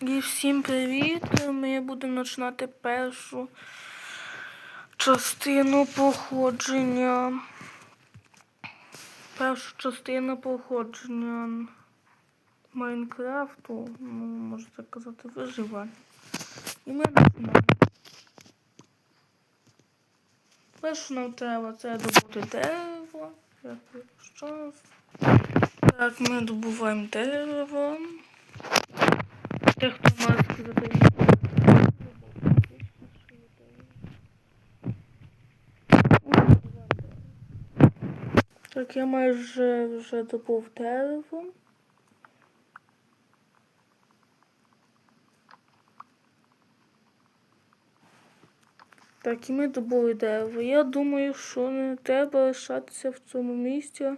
І всім привіт! Ми будемо починати першу частину походження. Першу частину походження Майнкрафту, ну, можна так казати, виживання. І ми починаємо. Перше нам треба це добути дерево. Так, ми добуваємо дерево. Те, хто має сказати. Так, я майже вже добув дерево. Так, і ми добули дерево. Я думаю, що не треба лишатися в цьому місці,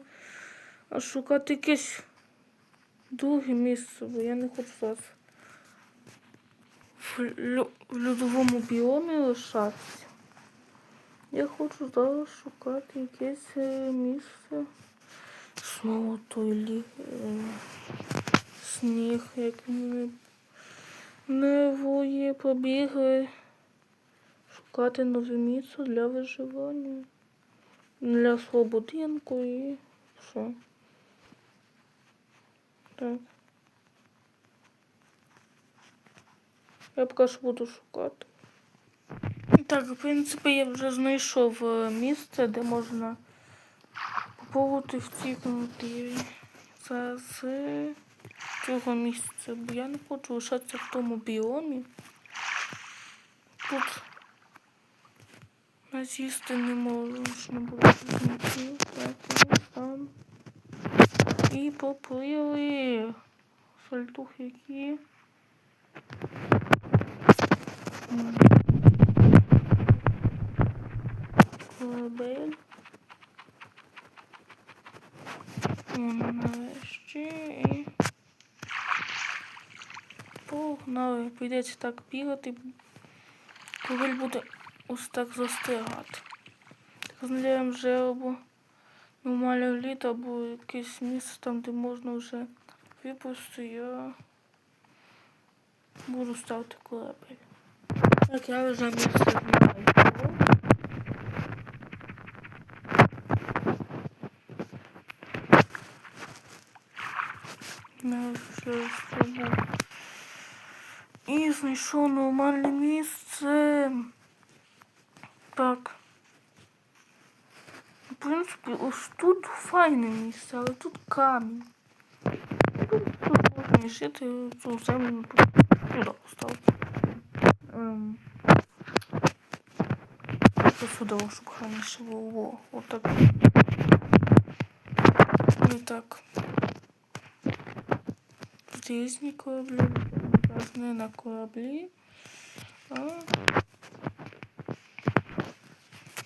а шукати якесь друге місце, бо я не хочу зараз в, льодовому біомі лишатися. Я хочу зараз шукати якесь е, місце. Знову той лі... е, сніг, як ми не воє побігли. Шукати нове місце для виживання. Для свого будинку і все. Так. Я поки що буду шукати. Так, в принципі, я вже знайшов е, місце, де можна побути втікнути з е, цього місця, бо я не хочу лишатися в тому біомі. Тут насісти не можна було знайти. Так, там. І поплили сальтухи, які. Корабель. І погнали. Прийдеться так бігати. Корабель буде ось так застрягати. Так знайдемо або нормальне літо, або якесь місце там, де можна вже випустити. Я буду ставити корабель. Так, я вже місце знайшов. Я вже зробив. І знайшов нормальне місце. Так. В принципі, ось тут файне місце, але тут камінь. Тут, тут можна і жити, цю землю туди поставити. Шукання ще було. Отак. І так. Різні кораблі. Не на кораблі. А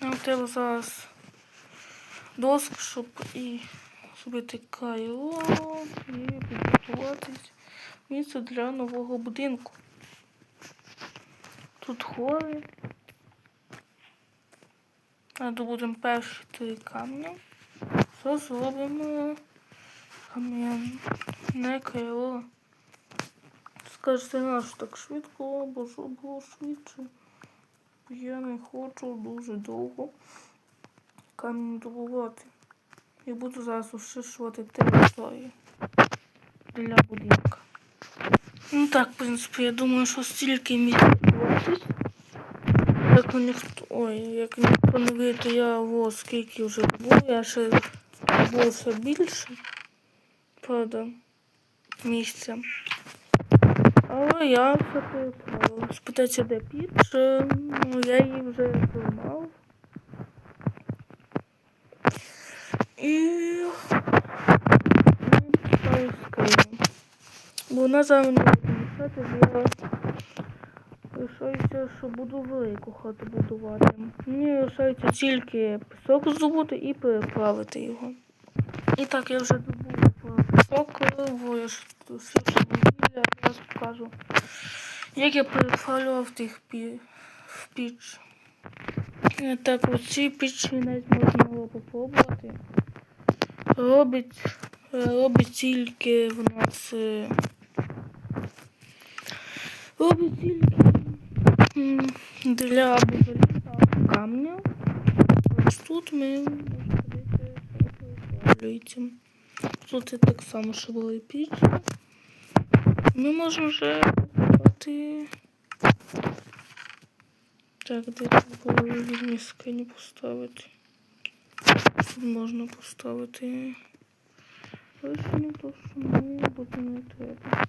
нам треба зараз доск, щоб і зробити кайло і підготуватись місце для нового будинку. Тут. А добудемо перші три камні. Все зробимо кам'яне крило. Скажете, наш так швидко, бо що було швидше. Я не хочу дуже довго камінь добувати. Я буду зараз ушишувати територію для будинка. Ну так, в принципі, я думаю, що стільки місць. Як ніхто. Ой, як ніхто не вийде, я во скільки вже було, я ще ще більше. Правда, місця. Але я все переправила. Спитається, де піч, е, ну, я її вже зламав. І ставлю. Бо вона зараз не буде я лишається, що буду велику хату будувати. Мені лишається тільки пісок здобути і переплавити його. І так, я вже добув пісок, я зараз покажу. Як я переплавлював тих пі... в піч. І Так, оці пічі навіть можна було попробувати. Робить, робить тільки в нас е, робить тільки для камня. Ось тут ми можемо Тут і так само ще були пічі. Ми можемо вже купувати. Так, де тут було вільні скрині поставити. Тут можна поставити. Лишні, то що мені буде не треба.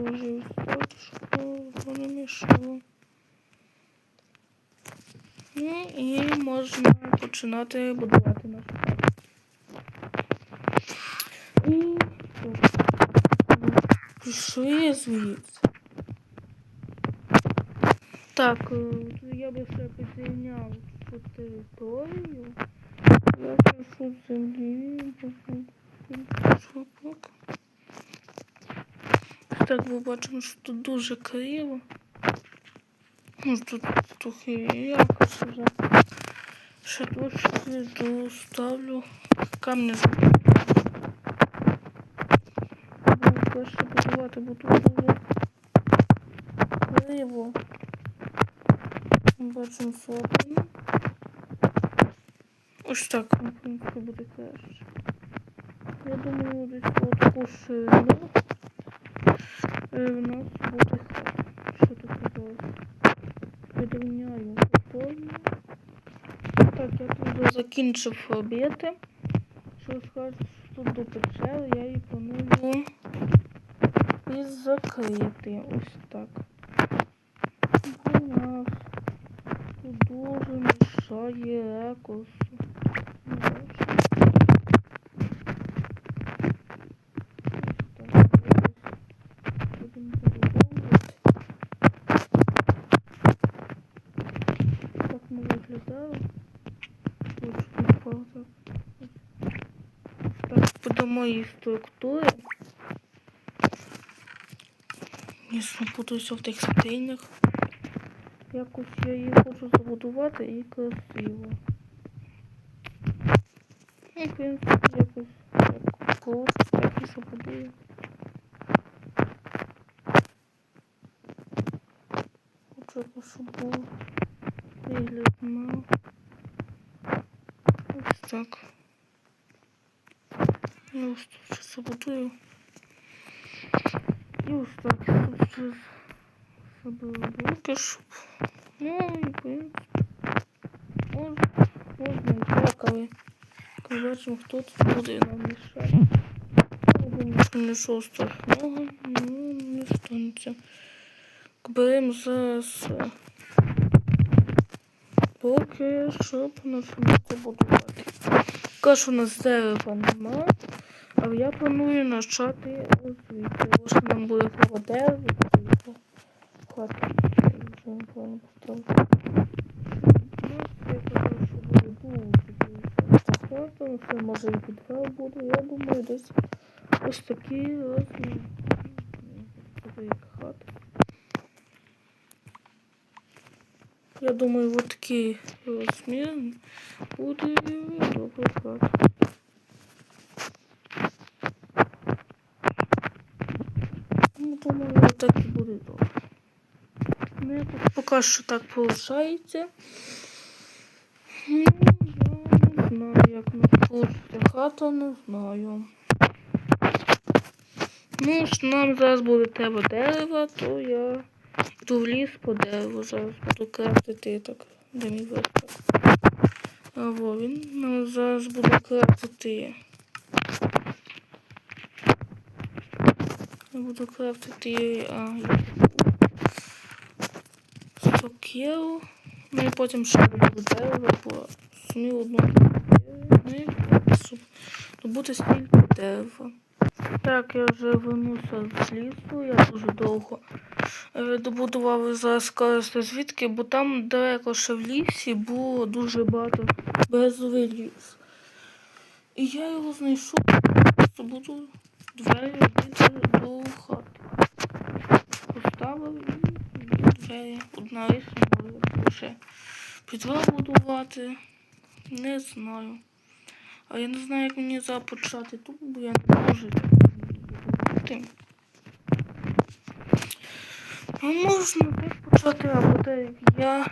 Воно не мішало. Ну і можна починати будувати наш хату. І пішли звідси. Так, е, я би ще підрівняв цю територію. Я пишу землі. Шопок. Так, ми бачимо, що тут дуже криво. Ну, тут трохи якось вже. Ще трошки доставлю камні. Буду перше будувати, буду дуже криво. Бачимо сотню. Ось так, на принципі, буде краще. Я думаю, десь по таку в нас буде тут казалось? Підрівняю повторно. Так, я тут вже закінчив робити. Що скажуть, що тут до печери, я її планую і закрити. Ось так. Тут дуже мішає ракурсу. Не бачу. Ось так, ось. Будемо передовувати. Так ми виглядали. Ось впав так. Так, моїй структури. Не запутаюся в тих стінах. Якось я її хочу забудувати і красиво. Ну, в принципі, якось як просто так і забудую. Хочу, щоб було вигляд мав. Ось так. Ось тут ще забудую. І ось так забили блоки, щоб Ну, і в принципі, можна, можна і так, але коли бачимо, хто тут буде нам мішати. Думаю, що нічого страшного ну, не станеться. Беремо зараз е, поки, щоб починати будувати. Поки у нас дерева нема, але я планую почати звідти. Ось нам буде і хватить. Вже. Ну, що дуже це може і підвал буде. Я думаю, десь ось такі розмір. Така хата. Я думаю, вот такий розмір буде добра хата. Вот так і буде добре. Ну, я поки що так виходить. Ну, я не знаю, як нас получиться хата, не знаю. Ну, ж нам зараз буде треба дерева, то я йду в ліс по дереву. Зараз буду крафтити так, де мій верстак. А во він. Ну, зараз буду крафтити. Буду крафтити а, сокиру. Ну і потім ще буду дерево, бо сумів одну ну щоб добути стільки дерева. Так, я вже вернувся з лісу, я дуже довго е, добудував зараз скорости звідки, бо там далеко ще в лісі було дуже багато березовий ліс. І я його знайшов, буду двері робити до хати. Поставив двері. Одна може ще підвал будувати. Не знаю. А я не знаю, як мені започати тут, бо я не можу. так почати. Ну, можна так почати, або так як я.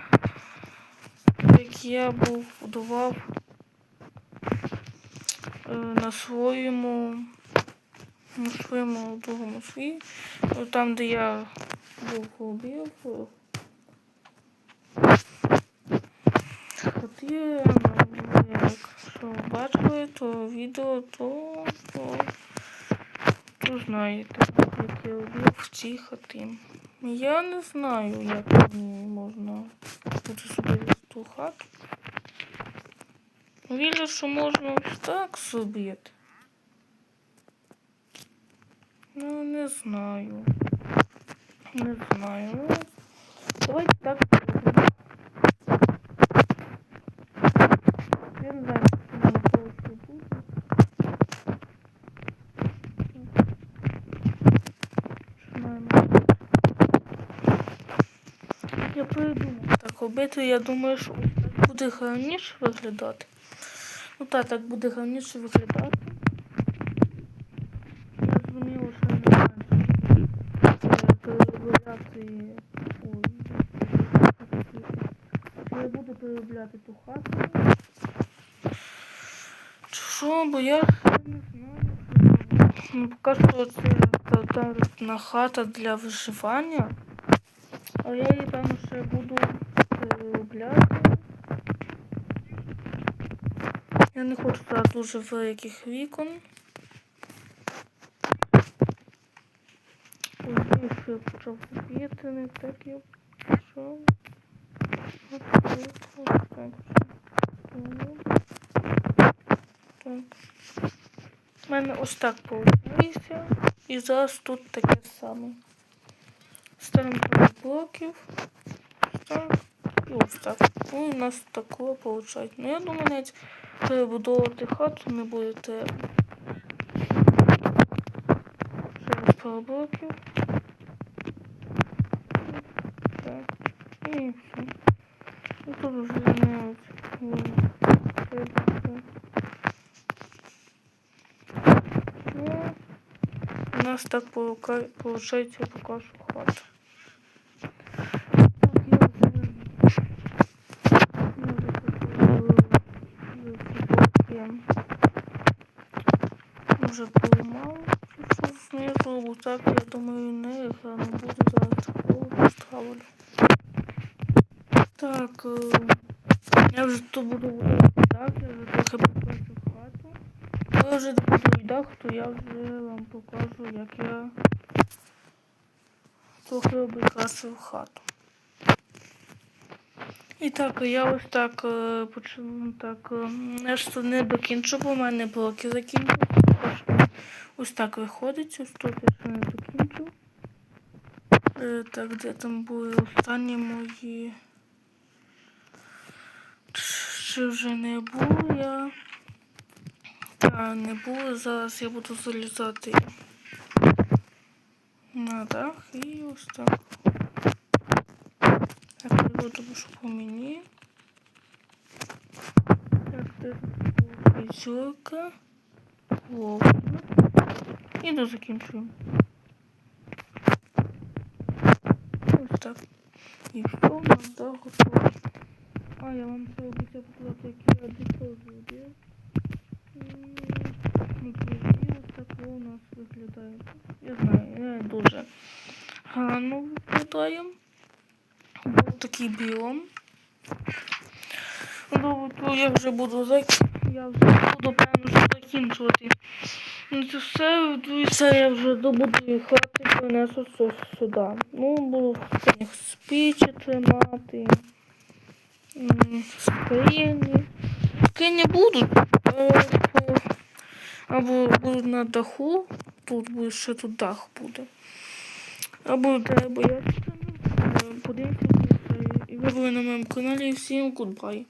Як я був будував е, на своєму на своєму другому світі, там, де я був робив. е, Хотів, ну, якщо бачили, то відео, то, то, то знаєте, як я робив в цій хаті. Я не знаю, як мені можна буде зробити ту хату. Вірю, що можна так зробити. Ну, не знаю. Не знаю. Ну, давайте так. Я? Я придумав так робити, я думаю, що буде гарніше виглядати. Ну так, так буде гарніше виглядати. Я зрозуміла, що не знаю, е, переробляти. Ой, що я буду переробляти ту хату. Що, бо я не знаю. Ну, поки що це стандартна хата для виживання. А я її певно ще буду переробляти. Я не хочу зараз дуже великих вікон. Ой, ще почав робити, не так я почав. От тут, от так. Тут. Так. У мене ось так виходить. І зараз тут таке саме. Ставимо блоків. Так. І ось так. Ну, у нас такое виходить. Ну, я думаю, навіть перебудовувати хату не буде треба. Ще раз пару блоків. Так. І все. І тут вже навіть ні, треба все. Ну, у нас так получа- получається поки що хата. Так, я вже я вже купила блоки. Вже поламала. Що знизу, бо так, я думаю, не гарно буде зараз такого поставлю. Так, е, я вже тут буду так, я вже трохи покажу хату. Коли вже добудую дах, то я вже вам покажу, як я трохи обікрасив хату. І так, я ось так е, почну так. е, Я ж не докінчу, бо в мене блоки закінчилися. Тож, Ось так виходить, ось тут я ще не докінчу. Так, де там були останні мої. Чи вже не було я? А, не було. Зараз я буду залізати на дах і ось так. Я буду що по мені. Так, це п'ятерка. Вовка. І до закінчуємо. Ось так. І у нас дах готово. А, я вам ще обіцяв показати, які я дитя зробив. Ну, тоді ось так у нас виглядає. Я знаю, не дуже гарно виглядає. Був такий біом. Ну, то я вже буду зак... Я вже буду що закінчувати. Ну, це все, все я вже добудую хати, принесу все сюди. Ну, буду спічі тримати. М, Скрині. Скрині будуть. Або будуть на даху. Тут буде ще тут дах буде. Або де боятися. Подивіться. І ви були на моєму каналі. Всім гудбай.